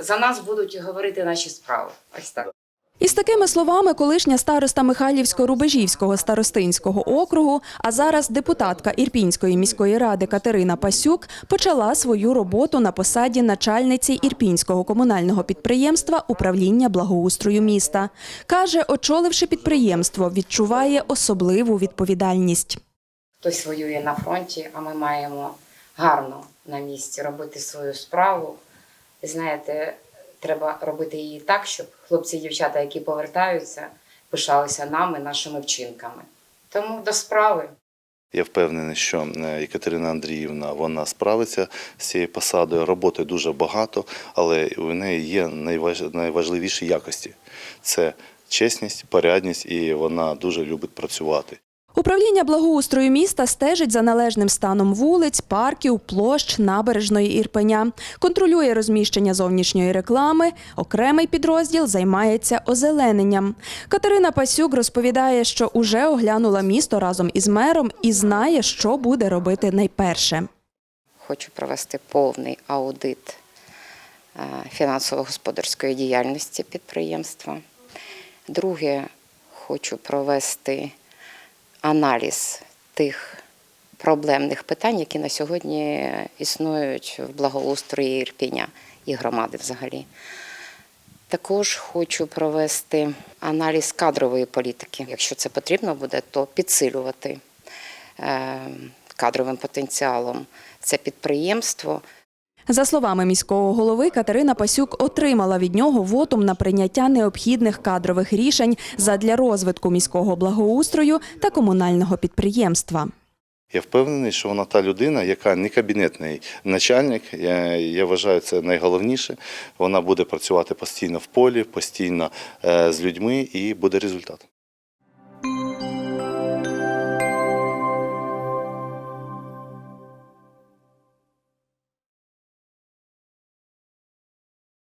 За нас будуть говорити наші справи. Ось так. Із такими словами колишня староста Михайлівсько-Рубежівського старостинського округу, а зараз депутатка Ірпінської міської ради Катерина Пасюк почала свою роботу на посаді начальниці Ірпінського комунального підприємства управління благоустрою міста. Каже, очоливши підприємство, відчуває особливу відповідальність. Хтось воює на фронті, а ми маємо гарно на місці робити свою справу. Знаєте, треба робити її так, щоб хлопці і дівчата, які повертаються, пишалися нами, нашими вчинками. Тому до справи. Я впевнений, що Екатерина Андріївна вона справиться з цією посадою. Роботи дуже багато, але у неї є найваж- найважливіші якості: це чесність, порядність, і вона дуже любить працювати. Управління благоустрою міста стежить за належним станом вулиць, парків, площ, набережної Ірпеня, контролює розміщення зовнішньої реклами. Окремий підрозділ займається озелененням. Катерина Пасюк розповідає, що уже оглянула місто разом із мером і знає, що буде робити найперше. Хочу провести повний аудит е, фінансово-господарської діяльності підприємства. Друге, хочу провести аналіз тих проблемних питань, які на сьогодні існують в благоустрої Ірпіня і громади взагалі. Також хочу провести аналіз кадрової політики. Якщо це потрібно буде, то підсилювати е, кадровим потенціалом це підприємство. За словами міського голови, Катерина Пасюк отримала від нього вотум на прийняття необхідних кадрових рішень задля розвитку міського благоустрою та комунального підприємства. Я впевнений, що вона та людина, яка не кабінетний начальник. Я, я вважаю, це найголовніше. Вона буде працювати постійно в полі, постійно е, з людьми, і буде результат.